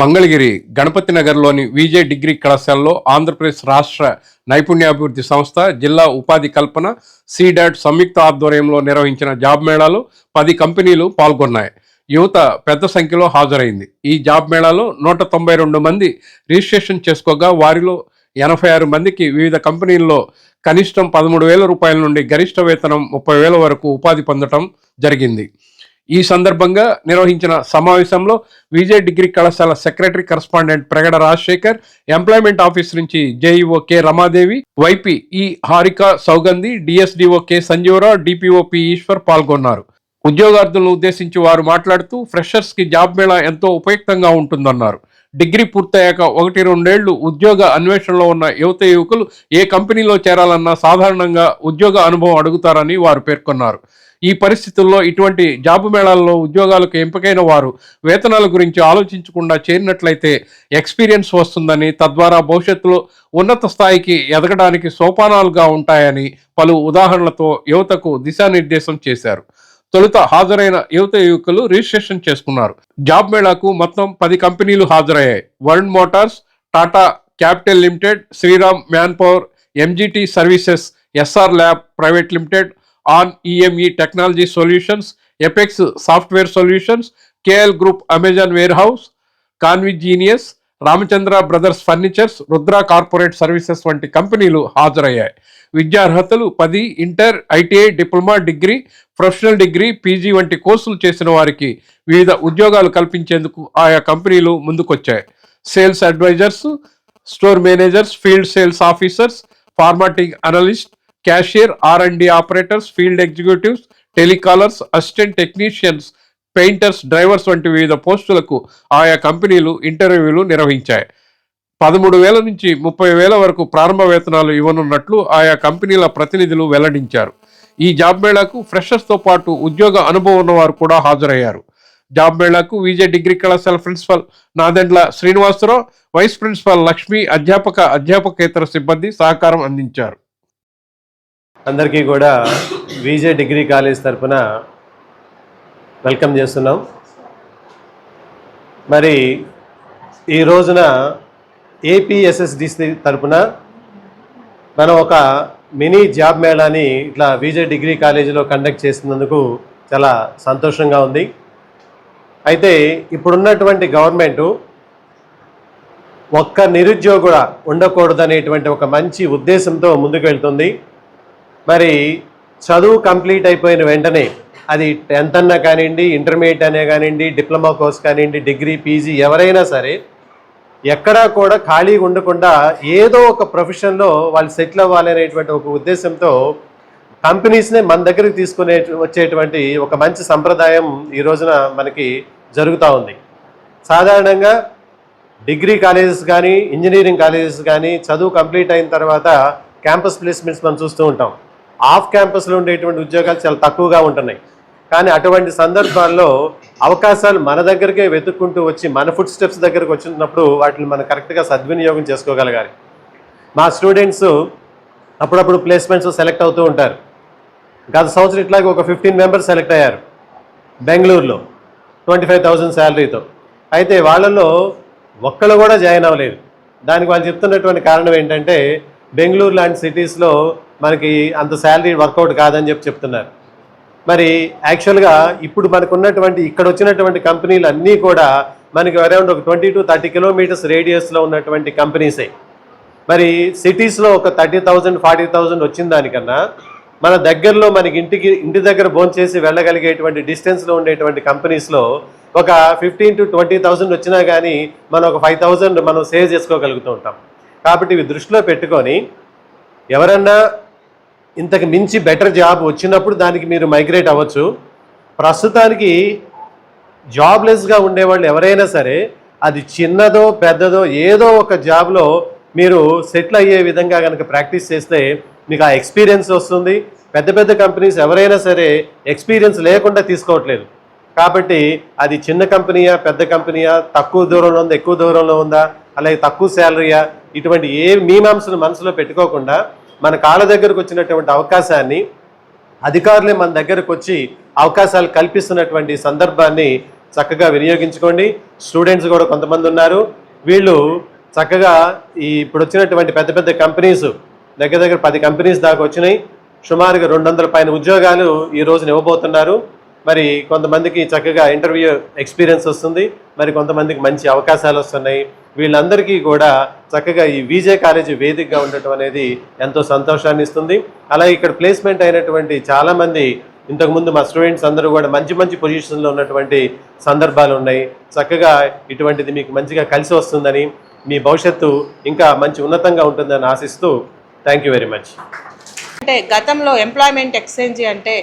మంగళగిరి గణపతి నగర్లోని VJ degree కళాశాలలో ఆంధ్రప్రదేశ్ రాష్ట్ర నైపుణ్యాభివృద్ధి సంస్థ జిల్లా ఉపాధి కల్పన సీడాట్ సంయుక్త ఆధ్వర్యంలో నిర్వహించిన జాబ్ మేళాలో పది కంపెనీలు పాల్గొన్నాయి. యువత పెద్ద సంఖ్యలో హాజరైంది. ఈ జాబ్ మేళాలో నూట తొంభై రెండు మంది రిజిస్ట్రేషన్ చేసుకోగా వారిలో ఎనభై ఆరు మందికి వివిధ కంపెనీల్లో కనిష్టం పదమూడు వేల రూపాయల నుండి గరిష్ట వేతనం ముప్పై వేల వరకు ఉపాధి పొందటం జరిగింది. ఈ సందర్భంగా నిర్వహించిన సమావేశంలో విజయ్ డిగ్రీ కళాశాల secretary correspondent Pragada Rajasekhar employment office నుంచి JEO K Ramadevi YP E Harika Sougandhi DSDO K Sanjeevarao DPO P Eswar పాల్గొన్నారు. ఉద్యోగార్థులను ఉద్దేశించి వారు మాట్లాడుతూ ఫ్రెషర్స్కి జాబ్ మేళా ఎంతో ఉపయుక్తంగా ఉంటుందన్నారు. డిగ్రీ పూర్తయ్యాక ఒకటి రెండేళ్ళు ఉద్యోగ అన్వేషణలో ఉన్న యువత యువకులు ఏ కంపెనీలో చేరాలన్నా సాధారణంగా ఉద్యోగ అనుభవం అడుగుతారని వారు పేర్కొన్నారు. ఈ పరిస్థితుల్లో ఇటువంటి జాబ్ మేళాల్లో ఉద్యోగాలకు ఎంపికైన వారు వేతనాల గురించి ఆలోచించకుండా చేరినట్లయితే ఎక్స్పీరియన్స్ వస్తుందని తద్వారా భవిష్యత్తులో ఉన్నత స్థాయికి ఎదగడానికి సోపానాలుగా ఉంటాయని పలు ఉదాహరణలతో యువతకు దిశానిర్దేశం చేశారు. తొలుత హాజరైన యువత యువకులు రిజిస్ట్రేషన్ చేసుకున్నారు. జాబ్ మేళాకు మొత్తం పది కంపెనీలు హాజరయ్యాయి. World motors Tata capital limited Shriram man power MGT services SR lab private limited on EME technology solutions Apex software solutions KL group Amazon warehouse ConveGenius Ramachandra brothers furnitures Rudra corporate services వంటి కంపెనీలు హాజరయ్యాయి. విద్యార్హతలు పది inter ITI diploma degree professional degree PG వంటి కోర్సులు చేసిన వారికి వివిధ ఉద్యోగాలు కల్పించేందుకు ఆయా కంపెనీలు ముందుకొచ్చాయి. Sales advisers store managers field sales officers formatting analyst cashier R and D operators field executives telecallers assistant technicians painters drivers వంటి వివిధ పోస్టులకు ఆయా కంపెనీలు ఇంటర్వ్యూలు నిర్వహించాయి. పదమూడు వేల నుంచి ముప్పై వేల వరకు ప్రారంభ వేతనాలు ఇవ్వనున్నట్లు ఆయా కంపెనీల ప్రతినిధులు వెల్లడించారు. ఈ జాబ్ మేళాకు ఫ్రెషర్స్తో పాటు ఉద్యోగ అనుభవం ఉన్నవారు కూడా హాజరయ్యారు. జాబ్ మేళాకు విజయ డిగ్రీ కళాశాల principal Nadendla Srinivasarao vice principal Lakshmi అధ్యాపక అధ్యాపకేతర సిబ్బంది సహకారం అందించారు. అందరికీ కూడా విజే డిగ్రీ కాలేజ్ తరపున వెల్కమ్ చేస్తున్నాం. మరి ఈ రోజున ఏపీఎస్ఎస్డిసి తరపున మనం ఒక మినీ జాబ్ మేళాని ఇట్లా విజే డిగ్రీ కాలేజీలో కండక్ట్ చేసినందుకు చాలా సంతోషంగా ఉంది. అయితే ఇప్పుడున్నటువంటి గవర్నమెంటు ఒక్క నిరుద్యోగుడ ఉండకూడదనేటువంటి ఒక మంచి ఉద్దేశంతో ముందుకు వెళ్తుంది మరి చదువు కంప్లీట్ అయిపోయిన వెంటనే అది టెన్త్ అన్నా కానివ్వండి ఇంటర్మీడియట్ అనే కానివ్వండి డిప్లొమా కోర్స్ కానివ్వండి డిగ్రీ పీజీ ఎవరైనా సరే ఎక్కడా కూడా ఖాళీగా ఉండకుండా ఏదో ఒక ప్రొఫెషన్లో వాళ్ళు సెటిల్ అవ్వాలి అనేటువంటి ఒక ఉద్దేశంతో కంపెనీస్నే మన దగ్గరికి తీసుకునే వచ్చేటువంటి ఒక మంచి సంప్రదాయం ఈ రోజున మనకి జరుగుతూ ఉంది. సాధారణంగా డిగ్రీ కాలేజెస్ కానీ ఇంజనీరింగ్ కాలేజెస్ కానీ చదువు కంప్లీట్ అయిన తర్వాత క్యాంపస్ ప్లేస్మెంట్స్ మనం చూస్తూ ఉంటాం. ఆఫ్ క్యాంపస్లో ఉండేటువంటి ఉద్యోగాలు చాలా తక్కువగా ఉంటున్నాయి. కానీ అటువంటి సందర్భాల్లో అవకాశాలు మన దగ్గరికే వెతుక్కుంటూ వచ్చి మన ఫుడ్ స్టెప్స్ దగ్గరకు వచ్చినప్పుడు వాటిని మనం కరెక్ట్గా సద్వినియోగం చేసుకోగలగాలి. మా స్టూడెంట్స్ అప్పుడప్పుడు ప్లేస్మెంట్స్ సెలెక్ట్ అవుతూ ఉంటారు. గత సంవత్సరం ఇట్లాగే ఒక ఫిఫ్టీన్ మెంబర్స్ సెలెక్ట్ అయ్యారు. బెంగళూరులో ట్వంటీ ఫైవ్ థౌజండ్ శాలరీతో అయితే వాళ్ళలో ఒక్కళ్ళు కూడా జాయిన్ అవ్వలేదు. దానికి వాళ్ళు చెప్తున్నటువంటి కారణం ఏంటంటే బెంగళూరు లాంటి సిటీస్లో మనకి అంత శాలరీ వర్కౌట్ కాదని చెప్పి చెప్తున్నారు. మరి యాక్చువల్గా ఇప్పుడు మనకు ఉన్నటువంటి ఇక్కడ వచ్చినటువంటి కంపెనీలు అన్నీ కూడా మనకి అరౌండ్ ఒక ట్వంటీ టు థర్టీ కిలోమీటర్స్ రేడియస్లో ఉన్నటువంటి కంపెనీసే. మరి సిటీస్లో ఒక థర్టీ థౌజండ్ ఫార్టీ థౌజండ్ వచ్చిన దానికన్నా మన దగ్గరలో మనకి ఇంటికి ఇంటి దగ్గర భోంచేసి వెళ్ళగలిగేటువంటి డిస్టెన్స్లో ఉండేటువంటి కంపెనీస్లో ఒక ఫిఫ్టీన్ టు ట్వంటీ థౌజండ్ వచ్చినా కానీ మనం ఒక ఫైవ్ థౌజండ్ మనం సేవ్ చేసుకోగలుగుతూ ఉంటాం. కాబట్టి ఇవి దృష్టిలో పెట్టుకొని ఎవరన్నా ఇంతకు మించి బెటర్ జాబ్ వచ్చినప్పుడు దానికి మీరు మైగ్రేట్ అవ్వచ్చు. ప్రస్తుతానికి జాబ్లెస్గా ఉండేవాళ్ళు ఎవరైనా సరే అది చిన్నదో పెద్దదో ఏదో ఒక జాబ్లో మీరు సెటిల్ అయ్యే విధంగా కనుక ప్రాక్టీస్ చేస్తే మీకు ఆ ఎక్స్పీరియన్స్ వస్తుంది. పెద్ద పెద్ద కంపెనీస్ ఎవరైనా సరే ఎక్స్పీరియన్స్ లేకుండా తీసుకోవట్లేదు. కాబట్టి అది చిన్న కంపెనీయా పెద్ద కంపెనీయా తక్కువ దూరంలో ఉందా ఎక్కువ దూరంలో ఉందా అలాగే తక్కువ శాలరీయా ఇటువంటి ఏ మీమాంసను మనసులో పెట్టుకోకుండా మన కాళ్ళ దగ్గరకు వచ్చినటువంటి అవకాశాన్ని అధికారులే మన దగ్గరకు వచ్చి అవకాశాలు కల్పిస్తున్నటువంటి సందర్భాన్ని చక్కగా వినియోగించుకోండి. స్టూడెంట్స్ కూడా కొంతమంది ఉన్నారు. వీళ్ళు చక్కగా ఈ ఇప్పుడు వచ్చినటువంటి పెద్ద పెద్ద కంపెనీస్ దగ్గర దగ్గర పది కంపెనీస్ దాకా వచ్చినాయి. సుమారుగా రెండు వందల పైన ఉద్యోగాలు ఈ రోజున ఇవ్వబోతున్నారు. మరి కొంతమందికి చక్కగా ఇంటర్వ్యూ ఎక్స్పీరియన్స్ వస్తుంది మరి కొంతమందికి మంచి అవకాశాలు వస్తున్నాయి. వీళ్ళందరికీ కూడా చక్కగా ఈ విజే కాలేజీ వేదికగా ఉండటం అనేది ఎంతో సంతోషాన్ని ఇస్తుంది. అలాగే ఇక్కడ ప్లేస్మెంట్ అయినటువంటి చాలామంది ఇంతకుముందు మా స్టూడెంట్స్ అందరూ కూడా మంచి మంచి పొజిషన్లో ఉన్నటువంటి సందర్భాలు ఉన్నాయి. చక్కగా ఇటువంటిది మీకు మంచిగా కలిసి వస్తుందని మీ భవిష్యత్తు ఇంకా మంచి ఉన్నతంగా ఉంటుందని ఆశిస్తూ థ్యాంక్ యూ వెరీ మచ్. అంటే గతంలో ఎంప్లాయ్మెంట్ ఎక్స్చేంజ్ అంటే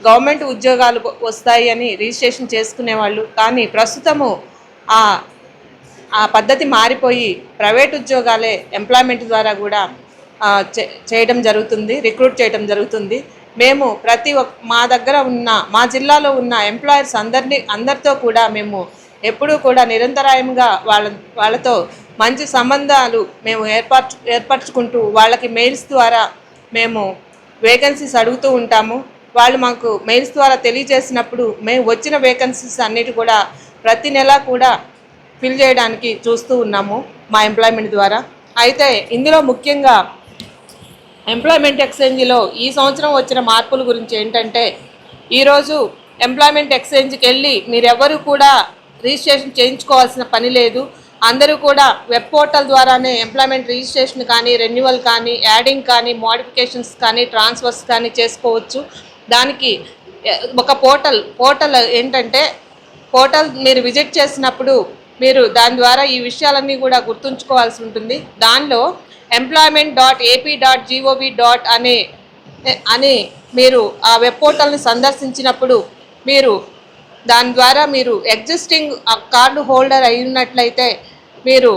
గవర్నమెంట్ ఉద్యోగాలు వస్తాయి అని రిజిస్ట్రేషన్ చేసుకునేవాళ్ళు. కానీ ప్రస్తుతము ఆ ఆ పద్ధతి మారిపోయి ప్రైవేట్ ఉద్యోగాలే ఎంప్లాయ్మెంట్ ద్వారా కూడా చే- చేయడం జరుగుతుంది రిక్రూట్ చేయడం జరుగుతుంది. మేము ప్రతి ఒక్క మా దగ్గర ఉన్న మా జిల్లాలో ఉన్న ఎంప్లాయర్స్ అందరినీ అందరితో కూడా మేము ఎప్పుడూ కూడా నిరంతరాయంగా వాళ్ళ వాళ్ళతో మంచి సంబంధాలు మేము ఏర్పరచు ఏర్పరచుకుంటూ వాళ్ళకి మెయిల్స్ ద్వారా మేము వేకెన్సీస్ అడుగుతూ ఉంటాము. వాళ్ళు మాకు మెయిల్స్ ద్వారా తెలియజేసినప్పుడు మేము వచ్చిన వేకెన్సీస్ అన్నిటి కూడా ప్రతి నెల కూడా ఫిల్ చేయడానికి చూస్తూ ఉన్నాము మా ఎంప్లాయ్మెంట్ ద్వారా. అయితే ఇందులో ముఖ్యంగా ఎంప్లాయ్మెంట్ ఎక్స్చేంజ్లో ఈ సంవత్సరం వచ్చిన మార్పుల గురించి ఏంటంటే ఈరోజు ఎంప్లాయ్మెంట్ ఎక్స్చేంజ్కి వెళ్ళి మీరెవరు కూడా రిజిస్ట్రేషన్ చేయించుకోవాల్సిన పని లేదు. అందరూ కూడా వెబ్ పోర్టల్ ద్వారానే ఎంప్లాయ్మెంట్ రిజిస్ట్రేషన్ కానీ రెన్యువల్ కానీ యాడింగ్ కానీ మోడిఫికేషన్స్ కానీ ట్రాన్స్ఫర్స్ కానీ చేసుకోవచ్చు. దానికి ఒక పోర్టల్ పోర్టల్ ఏంటంటే పోర్టల్ మీరు విజిట్ చేసినప్పుడు మీరు దాని ద్వారా ఈ విషయాలన్నీ కూడా గుర్తుంచుకోవాల్సి ఉంటుంది. దానిలో employment dot AP dot GOV dot అనే అని మీరు ఆ వెబ్ పోర్టల్ని సందర్శించినప్పుడు మీరు దాని ద్వారా మీరు ఎగ్జిస్టింగ్ కార్డు హోల్డర్ అయినట్లయితే మీరు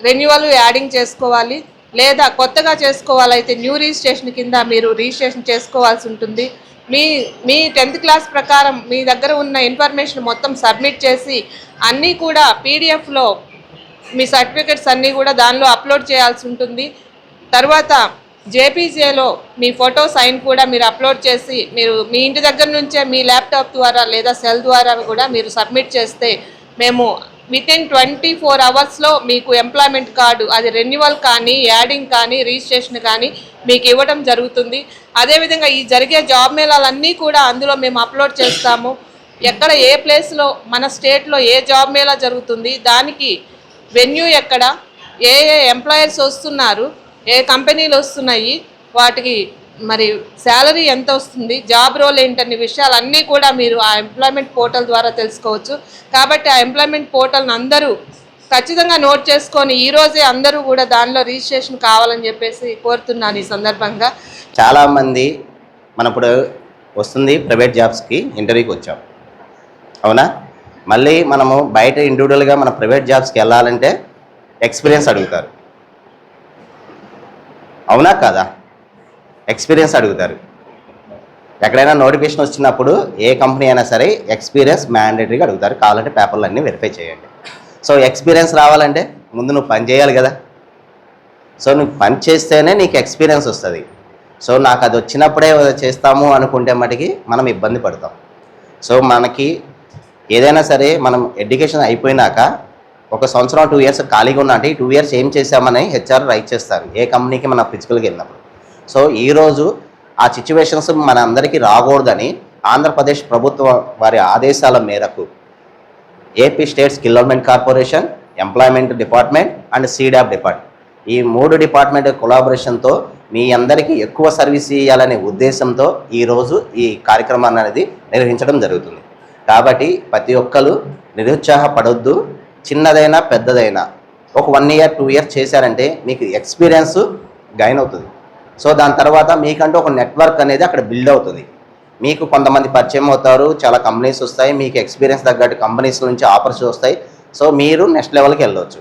రెన్యువల్ యాడింగ్ చేసుకోవాలి. లేదా కొత్తగా చేసుకోవాలైతే న్యూ రిజిస్ట్రేషన్ కింద మీరు రిజిస్ట్రేషన్ చేసుకోవాల్సి ఉంటుంది. మీ మీ టెన్త్ క్లాస్ ప్రకారం మీ దగ్గర ఉన్న ఇన్ఫర్మేషన్ మొత్తం సబ్మిట్ చేసి అన్నీ కూడా పీడిఎఫ్లో మీ సర్టిఫికెట్స్ అన్నీ కూడా దానిలో అప్లోడ్ చేయాల్సి ఉంటుంది. తర్వాత జేపీజేలో మీ ఫోటో సైన్ కూడా మీరు అప్లోడ్ చేసి మీరు మీ ఇంటి దగ్గర నుంచే మీ ల్యాప్టాప్ ద్వారా లేదా సెల్ ద్వారా కూడా మీరు సబ్మిట్ చేస్తే మేము విత్ ఇన్ ట్వంటీ ఫోర్ అవర్స్లో మీకు ఎంప్లాయ్మెంట్ కార్డు అది రెన్యువల్ కానీ యాడింగ్ కానీ రిజిస్ట్రేషన్ కానీ మీకు ఇవ్వడం జరుగుతుంది. అదేవిధంగా ఈ జరిగే జాబ్ మేళాలన్నీ కూడా అందులో మేము అప్లోడ్ చేస్తాము. ఎక్కడ ఏ ప్లేస్లో మన స్టేట్లో ఏ జాబ్ మేళా జరుగుతుంది దానికి వెన్యూ ఎక్కడ ఏ ఏ ఎంప్లాయర్స్ వస్తున్నారు ఏ కంపెనీలు వస్తున్నాయి వాటికి మరి శాలరీ ఎంత వస్తుంది జాబ్ రోల్ ఏంటనే విషయాలన్నీ కూడా మీరు ఆ ఎంప్లాయ్మెంట్ పోర్టల్ ద్వారా తెలుసుకోవచ్చు. కాబట్టి ఆ ఎంప్లాయ్మెంట్ పోర్టల్ని అందరూ ఖచ్చితంగా నోట్ చేసుకొని ఈరోజే అందరూ కూడా దానిలో రిజిస్ట్రేషన్ కావాలని చెప్పేసి కోరుతున్నాను ఈ సందర్భంగా. చాలామంది మన ఇప్పుడు వస్తుంది ప్రైవేట్ జాబ్స్కి ఇంటర్వ్యూకి వచ్చాం. అవునా? మళ్ళీ మనము బయట ఇండివిజువల్గా మన ప్రైవేట్ జాబ్స్కి వెళ్ళాలంటే ఎక్స్పీరియన్స్ అడుగుతారు. అవునా కాదా? ఎక్స్పీరియన్స్ అడుగుతారు. ఎక్కడైనా నోటిఫికేషన్ వచ్చినప్పుడు ఏ కంపెనీ అయినా సరే ఎక్స్పీరియన్స్ మ్యాండేటరీగా అడుగుతారు. కావాలంటే పేపర్లు అన్నీ వెరిఫై చేయండి. సో ఎక్స్పీరియన్స్ రావాలంటే ముందు నువ్వు పని చేయాలి కదా. సో నువ్వు పని చేస్తేనే నీకు ఎక్స్పీరియన్స్ వస్తుంది. సో నాకు అది వచ్చినప్పుడే చేస్తాము అనుకుంటే మటుకి మనం ఇబ్బంది పడతాం. సో మనకి ఏదైనా సరే మనం ఎడ్యుకేషన్ అయిపోయినాక ఒక సంవత్సరం టూ ఇయర్స్ ఖాళీగా ఉన్నా అంటే ఈ టూ ఇయర్స్ ఏం చేసామని హెచ్ఆర్ రైట్ చేస్తారు. ఏ కంపెనీకి మన ఫిజికల్గా వెళ్ళినప్పుడు. సో ఈరోజు ఆ సిచ్యువేషన్స్ మన అందరికీ రాకూడదని ఆంధ్రప్రదేశ్ ప్రభుత్వం వారి ఆదేశాల మేరకు AP state skill development corporation employment department and SEEDAP department ఈ మూడు డిపార్ట్మెంట్ కొలాబరేషన్తో మీ అందరికీ ఎక్కువ సర్వీస్ ఇవ్వాలనే ఉద్దేశంతో ఈరోజు ఈ కార్యక్రమాన్ని అనేది నిర్వహించడం జరుగుతుంది. కాబట్టి ప్రతి ఒక్కరు నిరుత్సాహపడొద్దు. చిన్నదైనా పెద్దదైనా ఒక వన్ ఇయర్ టూ ఇయర్ చేశారంటే మీకు ఎక్స్పీరియన్స్ గైన్ అవుతుంది. సో దాని తర్వాత మీకంటూ ఒక నెట్వర్క్ అనేది అక్కడ బిల్డ్ అవుతుంది. మీకు కొంతమంది పరిచయం అవుతారు చాలా కంపెనీస్ వస్తాయి మీకు ఎక్స్పీరియన్స్ తగ్గట్టు కంపెనీస్ నుంచి ఆఫర్స్ వస్తాయి. సో మీరు నెక్స్ట్ లెవెల్కి వెళ్ళవచ్చు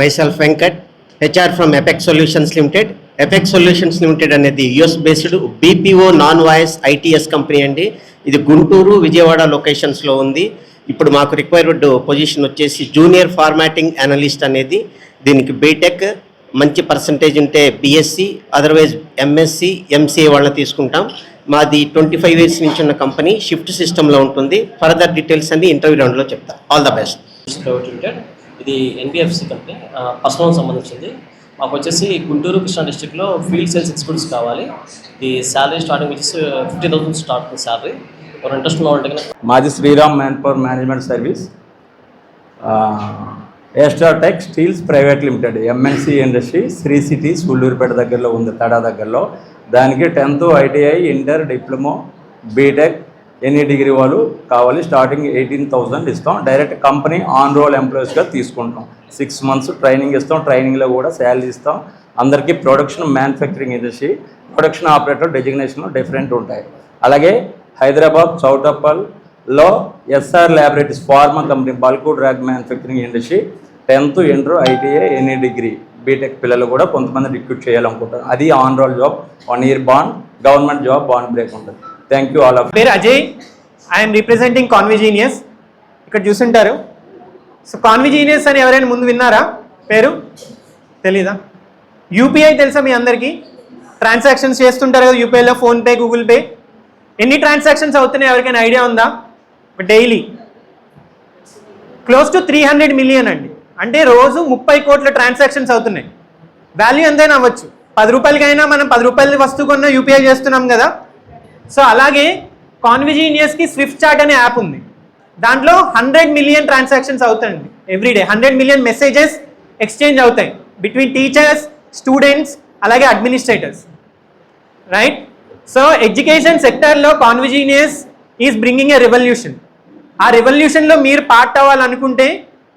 myself Venkat HR from Apex solutions limited Apex solutions limited అనేది US based BPO non voice ITS company అండి. ఇది గుంటూరు విజయవాడ లొకేషన్స్లో ఉంది. ఇప్పుడు మాకు రిక్వైర్డ్ పొజిషన్ వచ్చేసి జూనియర్ ఫార్మాటింగ్ అనలిస్ట్ అనేది దీనికి బీటెక్ మంచి పర్సంటేజ్ ఉంటే బీఎస్సీ అదర్వైజ్ ఎంఎస్సి ఎంసీఏ వాళ్ళని తీసుకుంటాం. మాది ట్వంటీ ఫైవ్ ఇయర్స్ నుంచి ఉన్న కంపెనీ షిఫ్ట్ సిస్టంలో ఉంటుంది. ఫర్దర్ డీటెయిల్స్ అన్ని ఇంటర్వ్యూ రౌండ్లో చెప్తా. ఆల్ ద బెస్ట్ ఇది ఎన్బిఎఫ్సి కంపెనీ పర్సనల్ సంబంధించింది. మాకు వచ్చేసి గుంటూరు కృష్ణా డిస్టిక్లో ఫీల్డ్ సేల్స్ ఎగ్జిక్యూటివ్స్ కావాలి. ఈ శాలరీ స్టార్టింగ్ వచ్చేసి ఫిఫ్టీ థౌసండ్ స్టార్ట్ శాలరీ ఒక ఇంట్రెస్ట్ ఉన్న వాళ్ళకి మాది Sriram manpower management service tech steels private limited MNC industry Sri city Sullurpeta దగ్గరలో ఉంది తడా దగ్గరలో. దానికి tenth ITI inter diploma BTech any degree వాళ్ళు కావాలి. స్టార్టింగ్ ఎయిటీన్ థౌసండ్ ఇస్తాం. డైరెక్ట్ కంపెనీ ఆన్ రోల్ ఎంప్లాయీస్గా తీసుకుంటాం. సిక్స్ మంత్స్ ట్రైనింగ్ ఇస్తాం. ట్రైనింగ్లో కూడా శాలరీ ఇస్తాం. అందరికీ production manufacturing industry production operator designation different ఉంటాయి. అలాగే Hyderabad చౌటప్పల్లో SR laboratories pharma company bulk drug manufacturing industry tenth inter ITI any degree. BTech పిల్లలు కూడా కొంతమంది రిక్రూట్ చేయాలనుకుంటారు. అది on roll job. One year bond government job bond break ఉంటుంది. Thank you all of పేరు Ajay. I'm representing కాన్విజీనియస్ ఇక్కడ చూసుంటారు. So కాన్విజీనియస్ అని ఎవరైనా ముందు విన్నారా? పేరు? తెలీదా? యూపీఐ తెలుసా మీ అందరికీ? ట్రాన్సాక్షన్స్ చేస్తుంటారు కదా యూపీఐలో ఫోన్పే గూగుల్ పే ఎన్ని ట్రాన్సాక్షన్స్ అవుతున్నాయి? ఎవరికైనా ఐడియా ఉందా? Daily. Close to three hundred million అండి. అంటే రోజు ముప్పై కోట్ల ట్రాన్సాక్షన్స్ అవుతున్నాయి. వాల్యూ ఎంతైనా అవ్వచ్చు. పది రూపాయలకైనా మనం పది రూపాయల వస్తువు కొన్న యూపీఐ చేస్తున్నాం కదా. సో అలాగే కాన్విజీనియస్కి స్విఫ్ట్ చార్ట్ అనే యాప్ ఉంది. దాంట్లో హండ్రెడ్ మిలియన్ ట్రాన్సాక్షన్స్ అవుతాయండి. Everyday hundred million messages exchange అవుతాయి. బిట్వీన్ టీచర్స్ స్టూడెంట్స్ అలాగే అడ్మినిస్ట్రేటర్స్ రైట్ సో ఎడ్యుకేషన్ సెక్టర్లో ConveGenius is bringing a revolution ఆ రెవల్యూషన్లో మీరు పార్ట్ అవ్వాలనుకుంటే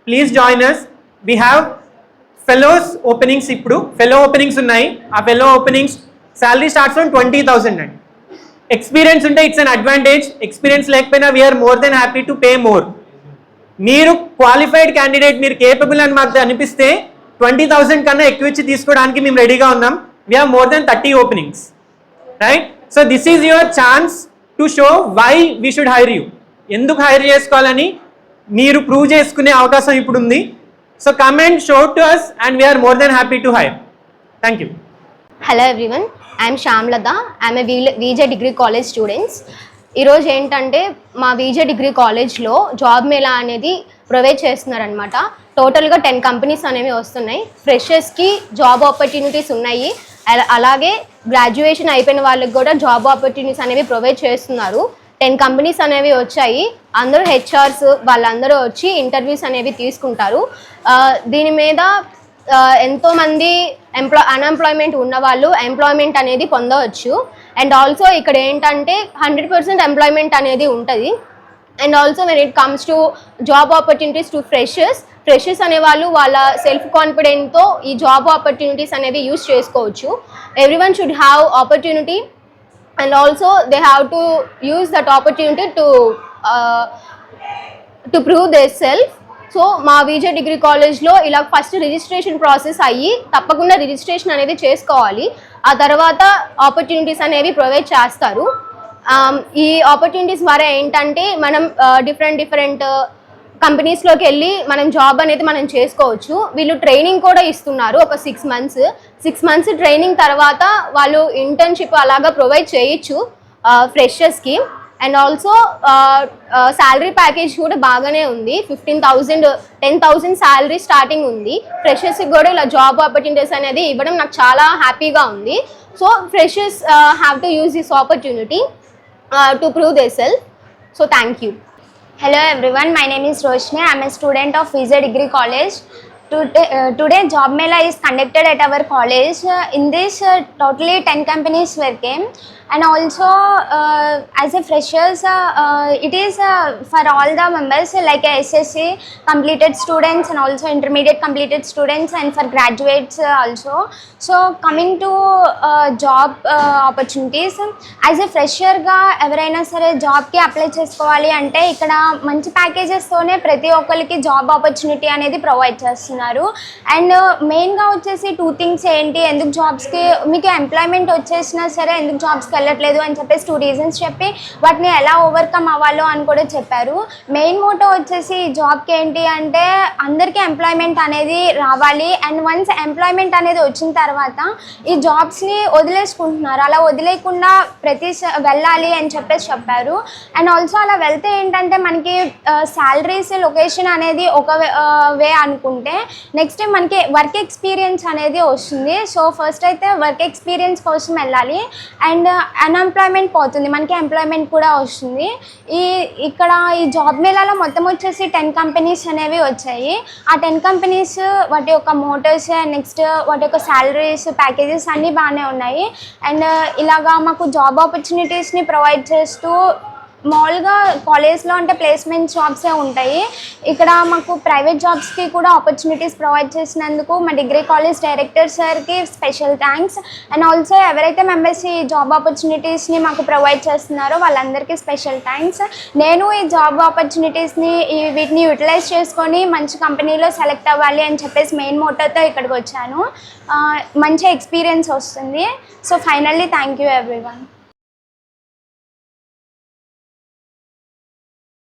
please join us we have fellows openings ఇప్పుడు. ఫెలో ఓపెనింగ్స్ ఉన్నాయి. ఆ fellow openings salary starts from twenty thousand అండి. ఎక్స్పీరియన్స్ ఉంటే ఇట్స్ అన్ అడ్వాంటేజ్ ఎక్స్పీరియన్స్ లేకపోయినా we're more than happy to pay more మీరు క్వాలిఫైడ్ క్యాండిడేట్ మీరు capable అని మాకు అనిపిస్తే ట్వంటీ థౌసండ్ కన్నా ఎక్కువ ఇచ్చి తీసుకోవడానికి మేము రెడీగా ఉన్నాం. We're more than thirty openings right so this is your chance to show why we should hire you ఎందుకు హైర్ చేసుకోవాలని మీరు ప్రూవ్ చేసుకునే అవకాశం ఇప్పుడు ఉంది so comment show to us and we're more than happy to hire thank you hello everyone I'm Shyamlatha I'm VJ degree college students ఈరోజు ఏంటంటే మా వీజే డిగ్రీ కాలేజ్లో జాబ్ మేళా అనేది ప్రొవైడ్ చేస్తున్నారనమాట టోటల్గా టెన్ కంపెనీస్ అనేవి వస్తున్నాయి. ఫ్రెషర్స్కి జాబ్ ఆపర్చునిటీస్ ఉన్నాయి. అలాగే గ్రాడ్యుయేషన్ అయిపోయిన వాళ్ళకి కూడా జాబ్ ఆపర్చునిటీస్ అనేవి ప్రొవైడ్ చేస్తున్నారు. టెన్ కంపెనీస్ అనేవి వచ్చాయి. అందరూ హెచ్ఆర్స్ వాళ్ళందరూ వచ్చి ఇంటర్వ్యూస్ అనేవి తీసుకుంటారు. దీని మీద ఎంతోమంది ఎంప్లా అన్ఎంప్లాయ్మెంట్ ఉన్న వాళ్ళు ఎంప్లాయ్మెంట్ అనేది పొందవచ్చు. అండ్ ఆల్సో ఇక్కడ ఏంటంటే హండ్రెడ్ పర్సెంట్ ఎంప్లాయ్మెంట్ అనేది ఉంటుంది. And also when it comes to job opportunities to freshers freshers అనే వాళ్ళు వాళ్ళ సెల్ఫ్ కాన్ఫిడెంట్తో ఈ జాబ్ ఆపర్చునిటీస్ అనేవి యూస్ చేసుకోవచ్చు. Every one should have opportunity and also they have to use that opportunity to to prove their self so మా Vijaya degree కాలేజ్లో ఇలా ఫస్ట్ రిజిస్ట్రేషన్ ప్రాసెస్ అయ్యి తప్పకుండా రిజిస్ట్రేషన్ అనేది చేసుకోవాలి. ఆ తర్వాత ఆపర్చునిటీస్ అనేవి ప్రొవైడ్ చేస్తారు. Um, ఈ ఆపర్చునిటీస్ ద్వారా ఏంటంటే మనం uh, డిఫరెంట్ డిఫరెంట్ కంపెనీస్లోకి వెళ్ళి మనం జాబ్ అనేది మనం చేసుకోవచ్చు. వీళ్ళు ట్రైనింగ్ కూడా ఇస్తున్నారు ఒక six months six months training తర్వాత వాళ్ళు ఇంటర్న్షిప్ అలాగా ప్రొవైడ్ చేయొచ్చు ఫ్రెషర్స్కి అండ్ ఆల్సో శాలరీ ప్యాకేజ్ కూడా బాగానే ఉంది. Fifteen thousand ten thousand salary starting ఉంది. ఫ్రెషర్స్కి కూడా ఇలా జాబ్ ఆపర్చునిటీస్ అనేది ఇవ్వడం నాకు చాలా హ్యాపీగా ఉంది. So freshers have to use this opportunity to prove they self so thank you Hello everyone, my name is Roshni. I am a student of Visa Degree College. Today, uh, today Job Mela is conducted at our college. Uh, in this, uh, totally 10 companies were came and also as a freshers it is for all the members like SSC completed students and also intermediate completed students and for graduates also so coming to job opportunities as a ఫ్రెషర్గా ఎవరైనా సరే జాబ్కి apply చేసుకోవాలి అంటే ఇక్కడ మంచి ప్యాకేజెస్తోనే ప్రతి ఒక్కరికి జాబ్ ఆపర్చునిటీ అనేది ప్రొవైడ్ చేస్తున్నారు. అండ్ మెయిన్గా uh, వచ్చేసి టూ థింగ్స్ ఏంటి? ఎందుకు జాబ్స్కి మీకు ఎంప్లాయ్మెంట్ వచ్చేసినా సరే ఎందుకు జాబ్స్కి వెళ్ళట్లేదు అని చెప్పేసి టూ రీజన్స్ చెప్పి వాటిని ఎలా ఓవర్కమ్ అవ్వాలో అని కూడా చెప్పారు. మెయిన్ మోటో వచ్చేసి జాబ్కి ఏంటి అంటే అందరికీ ఎంప్లాయ్మెంట్ అనేది రావాలి. అండ్ వన్స్ ఎంప్లాయ్మెంట్ అనేది వచ్చిన తర్వాత ఈ జాబ్స్ని వదిలేసుకుంటున్నారు. అలా వదిలేయకుండా ప్రతి వెళ్ళాలి అని చెప్పేసి చెప్పారు. అండ్ ఆల్సో అలా వెళ్తే ఏంటంటే మనకి శాలరీస్ లొకేషన్ అనేది ఒక వే అనుకుంటే నెక్స్ట్ మనకి వర్క్ ఎక్స్పీరియన్స్ అనేది వస్తుంది. సో ఫస్ట్ అయితే వర్క్ ఎక్స్పీరియన్స్ కోసం వెళ్ళాలి. అండ్ అన్ఎంప్లాయ్మెంట్ పోతుంది. మనకి ఎంప్లాయ్మెంట్ కూడా వస్తుంది. ఈ ఇక్కడ ఈ జాబ్ మేళాలో మొత్తం వచ్చేసి టెన్ కంపెనీస్ అనేవి వచ్చాయి. ఆ టెన్ కంపెనీస్ వాటి యొక్క మోటర్స్ నెక్స్ట్ వాటి యొక్క శాలరీస్ ప్యాకేజెస్ అన్నీ బాగానే ఉన్నాయి. అండ్ ఇలాగా మాకు జాబ్ ఆపర్చునిటీస్ని ప్రొవైడ్ చేస్తూ మామూలుగా కాలేజ్లో అంటే ప్లేస్మెంట్ జాబ్సే ఉంటాయి. ఇక్కడ మాకు ప్రైవేట్ జాబ్స్కి కూడా ఆపర్చునిటీస్ ప్రొవైడ్ చేసినందుకు మా డిగ్రీ కాలేజ్ డైరెక్టర్ సార్కి స్పెషల్ థ్యాంక్స్. అండ్ ఆల్సో ఎవరైతే మెంబర్స్ ఈ జాబ్ ఆపర్చునిటీస్ని మాకు ప్రొవైడ్ చేస్తున్నారో వాళ్ళందరికీ స్పెషల్ థ్యాంక్స్. నేను ఈ జాబ్ ఆపర్చునిటీస్ని ఈ వీటిని యూటిలైజ్ చేసుకొని మంచి కంపెనీలో సెలెక్ట్ అవ్వాలి అని చెప్పేసి మెయిన్ మోటోతో ఇక్కడికి వచ్చాను. మంచి ఎక్స్పీరియన్స్ వస్తుంది. So finally thank you every